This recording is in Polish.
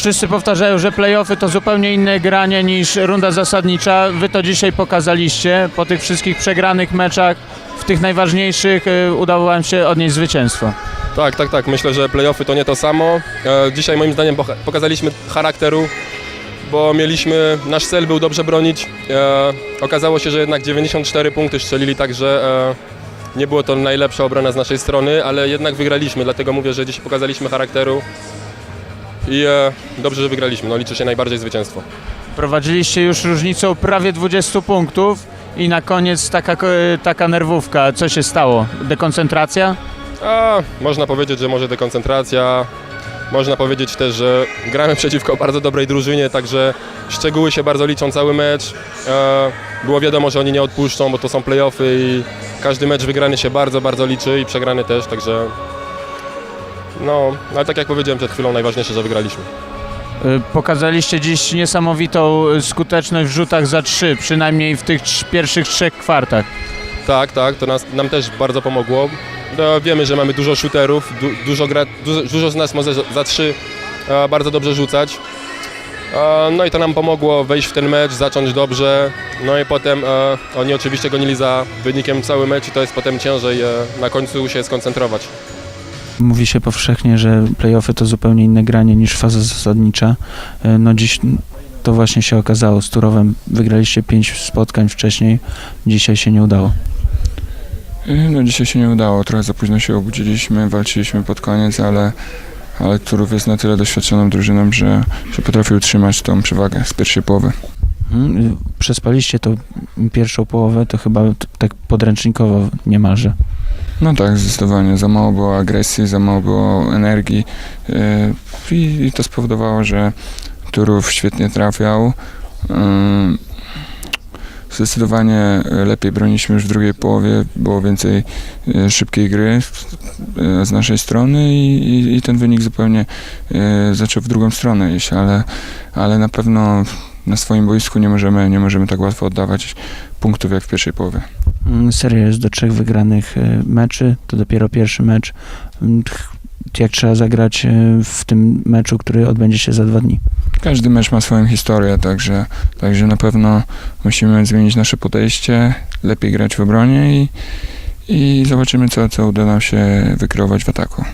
Wszyscy powtarzają, że playoffy to zupełnie inne granie niż runda zasadnicza. Wy to dzisiaj pokazaliście. Po tych wszystkich przegranych meczach, w tych najważniejszych y, udało wam się odnieść zwycięstwo. Tak, tak, tak. Myślę, że playoffy to nie to samo. E, Dzisiaj moim zdaniem pokazaliśmy charakteru, bo mieliśmy, nasz cel był dobrze bronić. E, Okazało się, że jednak 94 punkty strzelili, także e, nie było to najlepsza obrona z naszej strony, ale jednak wygraliśmy, dlatego mówię, że dzisiaj pokazaliśmy charakteru i e, dobrze, że wygraliśmy. No, liczy się najbardziej zwycięstwo. Prowadziliście już różnicą prawie 20 punktów i na koniec taka, ko- taka nerwówka. Co się stało? Dekoncentracja? A, można powiedzieć, że może dekoncentracja. Można powiedzieć też, że gramy przeciwko bardzo dobrej drużynie, także szczegóły się bardzo liczą cały mecz. E, było wiadomo, że oni nie odpuszczą, bo to są playoffy i każdy mecz wygrany się bardzo, bardzo liczy i przegrany też, także no, ale tak jak powiedziałem przed chwilą, najważniejsze, że wygraliśmy. Y, Pokazaliście dziś niesamowitą y, skuteczność w rzutach za trzy, przynajmniej w tych trz- pierwszych trzech kwartach. Tak, tak, to nas, nam też bardzo pomogło. No, wiemy, że mamy dużo shooterów, du, dużo, gra, dużo, dużo z nas może za- za trzy e, bardzo dobrze rzucać. E, no i to nam pomogło wejść w ten mecz, zacząć dobrze. No i potem e, oni oczywiście gonili za wynikiem cały mecz i to jest potem ciężej e, na końcu się skoncentrować. Mówi się powszechnie, że playoffy to zupełnie inne granie niż faza zasadnicza. Y, No dziś to właśnie się okazało. Z Turowem wygraliście pięć spotkań wcześniej, dzisiaj się nie udało. Y, No dzisiaj się nie udało, trochę za późno się obudziliśmy, walczyliśmy pod koniec, ale, ale Turów jest na tyle doświadczoną drużyną, że, że potrafi utrzymać tą przewagę z pierwszej połowy. Mhm, Przespaliście tą pierwszą połowę, to chyba tak podręcznikowo niemalże. No tak, zdecydowanie. Za mało było agresji, za mało było energii yy, i, to spowodowało, że Turów świetnie trafiał. Yy, Zdecydowanie lepiej broniliśmy już w drugiej połowie, było więcej yy, szybkiej gry z naszej strony i, i, i ten wynik zupełnie zaczął w drugą stronę iść, ale, ale na pewno na swoim boisku nie możemy, nie możemy tak łatwo oddawać punktów jak w pierwszej połowie. Mm, Seria jest do trzech wygranych y, meczy, to dopiero pierwszy mecz. Mm, Jak trzeba zagrać y, w tym meczu, który odbędzie się za dwa dni? Każdy mecz ma swoją historię, także, także na pewno musimy zmienić nasze podejście, lepiej grać w obronie i, i zobaczymy, co, co uda nam się wykreować w ataku.